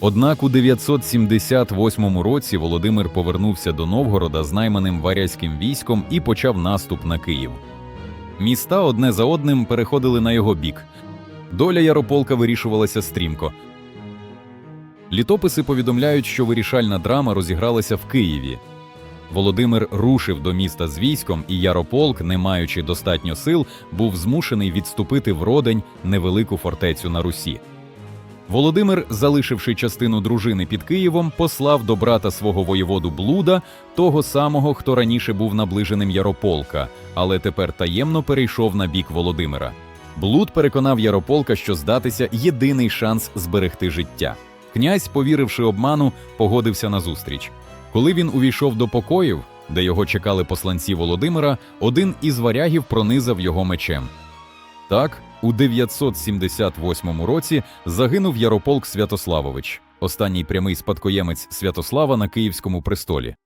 Однак у 978 році Володимир повернувся до Новгорода з найманим варязьким військом і почав наступ на Київ. Міста одне за одним переходили на його бік. Доля Ярополка вирішувалася стрімко. Літописи повідомляють, що вирішальна драма розігралася в Києві. Володимир рушив до міста з військом, і Ярополк, не маючи достатньо сил, був змушений відступити в Родень, невелику фортецю на Русі. Володимир, залишивши частину дружини під Києвом, послав до брата свого воєводу Блуда, того самого, хто раніше був наближеним Ярополка, але тепер таємно перейшов на бік Володимира. Блуд переконав Ярополка, що здатися єдиний шанс зберегти життя. Князь, повіривши обману, погодився на зустріч. Коли він увійшов до покоїв, де його чекали посланці Володимира, один із варягів пронизав його мечем. Так, у 978 році загинув Ярополк Святославович, останній прямий спадкоємець Святослава на Київському престолі.